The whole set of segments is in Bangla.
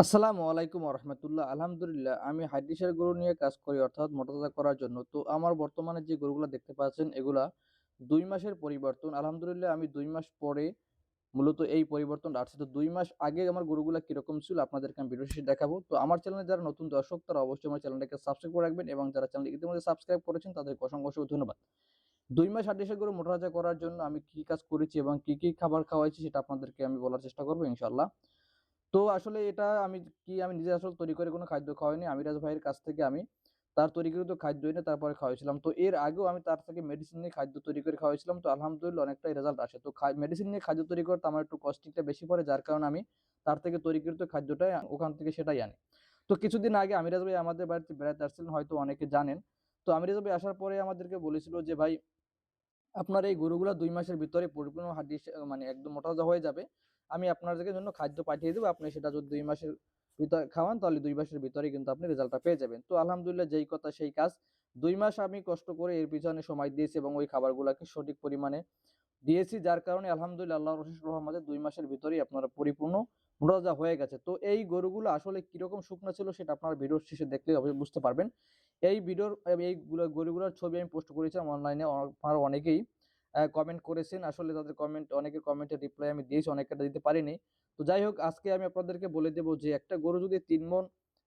আসসালামু আলাইকুম রহমতুল্লাহ। আলহামদুলিল্লাহ, আমি হাড্ডিসার গরু নিয়ে কাজ করি অর্থাৎ মোটাতাজা করার জন্য। তো আমার বর্তমানে যে গরুগুলো দেখতে পাচ্ছেন, এগুলা দুই মাসের পরিবর্তন। আলহামদুলিল্লাহ, আমি দুই মাস পরে মূলত এই পরিবর্তন আসছে। তো দুই মাস আগে আমার গরুগুলা কীরকম ছিল, আপনাদেরকে আমি ভিডিও শেষে দেখাবো। তো আমার চ্যানেলে যারা নতুন দর্শক, তারা অবশ্যই আমার চ্যানেলটাকে সাবস্ক্রাইব করে রাখবেন এবং যারা চ্যানেল ইতিমধ্যে সাবস্ক্রাইব করেছেন, তাদেরকে অসংখ্য অসংখ্য ধন্যবাদ। দুই মাস হাড্ডিসার গরু মোটাতাজা করার জন্য আমি কি কাজ করেছি এবং কি কি খাবার খাওয়াইছি, সেটা আপনাদেরকে আমি বলার চেষ্টা করব ইনশাল্লাহ তো আসলে এটা আমি কি আমি নিজে আসলে তৈরি করে কোনো খাদ্য খাওয়াইনি। আমিরাজ ভাইয়ের কাছ থেকে আমি তার তৈরিকৃত খাদ্য এনে তারপরে খাওয়াইছিলাম। তো এর আগেও আমি তার থেকে মেডিসিন নিয়ে খাদ্য তৈরি করে খাওয়াইছিলাম। তো আলহামদুলিল্লাহ অনেকটাই রেজাল্ট আসে। তো মেডিসিন নিয়ে খাদ্য তৈরি করতে আমার একটু কস্টিংটা বেশি পড়ে। যার কারণে আমি তার থেকে তৈরিকৃত খাদ্যটাই ওখান থেকে সেটাই আনি। তো কিছুদিন আগে আমিরাজ ভাই আমাদের বাড়িতে বেড়াতে আসছিলেন, হয়তো অনেকে জানেন। তো আমিরাজ ভাই আসার পরে আমাদেরকে বলেছিল যে, ভাই, আপনার এই গরুগুলা দুই মাসের ভিতরে পরিপূর্ণ হাড্ডি মানে একদম মোটা হয়ে যাবে। আমি আপনাদেরকে জন্য খাদ্য পাঠিয়ে দেবো। আপনি সেটা যদি দুই মাসের ভিতরে খাওয়ান, তাহলে দুই মাসের ভিতরে কিন্তু আপনি রেজাল্টটা পেয়ে যাবেন। তো আলহামদুলিল্লাহ যেই কথা সেই কাজ। দুই মাস আমি কষ্ট করে এর পিছনে সময় দিয়েছি এবং ওই খাবারগুলোকে সঠিক পরিমাণে দিয়েছি, যার কারণে আলহামদুলিল্লাহ আল্লাহ রশিস রহমতে দুই মাসের ভিতরেই আপনারা পরিপূর্ণ মোটাজা হয়ে গেছে। তো এই গরুগুলো আসলে কীরকম শুকনো ছিল সেটা আপনারা ভিডিওর শেষে দেখলে বুঝতে পারবেন। এই ভিডিওর, এই গরুগুলোর ছবি আমি পোস্ট করেছিলাম অনলাইনে আপনারা অনেকেই কমেন্ট করেছেন। আসলে তাদের কমেন্ট অনেকের কমেন্টের রিপ্লাই আমি দিয়েছি, অনেকটা দিতে পারিনি। তো যাই হোক, আজকে আমি আপনাদেরকে বলে দেবো যে, একটা গরু যদি তিন মন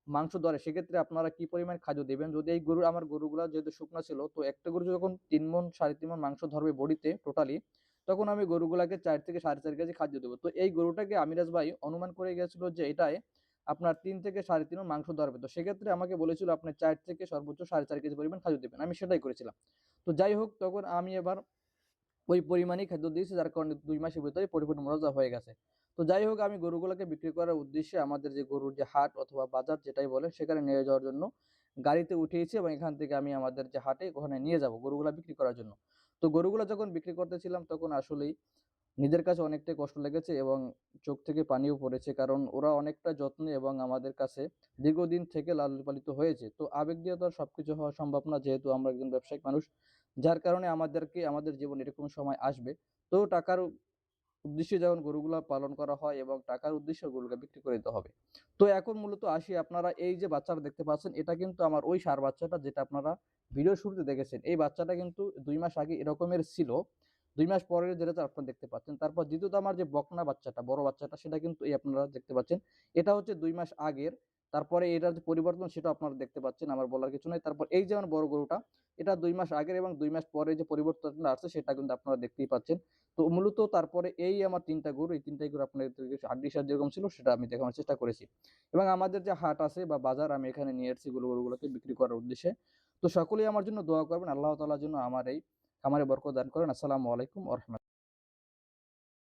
মাংস ধরে, সেক্ষেত্রে আপনারা কি পরিমাণ খাদ্য দেবেন? যদি এই গরু, আমার গরুগুলো যেহেতু শুকনো ছিল, তো একটা গরু যখন তিন মন, সাড়ে তিন মন মাংস ধরবে বডিতে টোটালি তখন আমি গরুগুলাকে চার থেকে সাড়ে চার কেজি খাদ্য দেবো। তো এই গরুটাকে আমিরাজ ভাই অনুমান করে গেছিল যে এটাই আপনার তিন থেকে সাড়ে তিন মাংস ধরবে। তো সেক্ষেত্রে আমাকে বলেছিল, আপনি চার থেকে সর্বোচ্চ সাড়ে চার কেজি পরিমাণ খাদ্য দেবেন। আমি সেটাই করেছিলাম। তো যাই হোক, তখন আমি এবার ওই পরিমাণে খাদ্য দিয়েছে, যার কারণে দুই মাসের ভিতরে পরিপূর্ণ মুনাফা হয়ে গেছে। তো যাই হোক, আমি গরুগুলোকে বিক্রি করার উদ্দেশ্যে আমাদের যে গরুর যে হাট অথবা বাজার যেটাই বলে সেখানে নিয়ে যাওয়ার জন্য গাড়িতে উঠিয়েছি এবং এখান থেকে আমি আমাদের যে হাটে ওখানে নিয়ে যাব গরুগুলা বিক্রি করার জন্য। তো গরুগুলো যখন বিক্রি করতেছিলাম, তখন আসলেই নিজের কাছে অনেকটাই কষ্ট লেগেছে এবং চোখ থেকে পানিও পড়েছে। কারণ ওরা অনেকটা যত্নে এবং আমাদের কাছে দীর্ঘদিন থেকে লালিত পালিত হয়েছে। তো আবেগ দিয়ে তো আর সবকিছু হওয়া সম্ভব না, যেহেতু আমরা একজন ব্যবসায়িক মানুষ। যার কারণে আমাদেরকে, আমাদের জীবনে এরকম সময় আসবে। তো টাকার উদ্দেশ্যে যখন গরুগুলা পালন করা হয় এবং টাকার উদ্দেশ্যে গরুগুলো বিক্রি করে দিতে হবে। তো এখন মূলত আসি আপনারা এই যে বাচ্চাটা দেখতে পাচ্ছেন, এটা কিন্তু আমার ওই সার বাচ্চাটা যেটা আপনারা ভিডিও শুরুতে দেখেছেন। এই বাচ্চাটা কিন্তু দুই মাস আগে এরকমের ছিল। দুই মাস পরের যেটা আপনারা দেখতে পাচ্ছেন, তারপর দ্বিতীয়ত আমার যে বকনা বাচ্চাটা, বড় বাচ্চাটা, সেটা কিন্তু এই আপনারা দেখতে পাচ্ছেন। এটা হচ্ছে দুই মাস আগের, তারপরে এটার যে পরিবর্তন সেটা আপনারা দেখতে পাচ্ছেন, আমার বলার কিছু নাই। তারপর এই যেমন বড় গরুটা, এটা দুই মাস আগের এবং দুই মাস পরে যে পরিবর্তনটা আসছে, সেটা কিন্তু আপনারা দেখতেই পাচ্ছেন। তো মূলত তারপরে এই আমার তিনটা গরু, এই তিনটাই গরু আপনাদের হাড্ডি যেরকম ছিল, সেটা আমি দেখানোর চেষ্টা করেছি। এবং আমাদের যে হাট আছে বা বাজার, আমি এখানে নিয়ে এসেছি গরু, গরুগুলোকে বিক্রি করার উদ্দেশ্যে। তো সকলেই আমার জন্য দোয়া করবেন, আল্লাহ তালার জন্য আমার এই খামারে বরকত দান করেন। আসসালামু আলাইকুম রহমত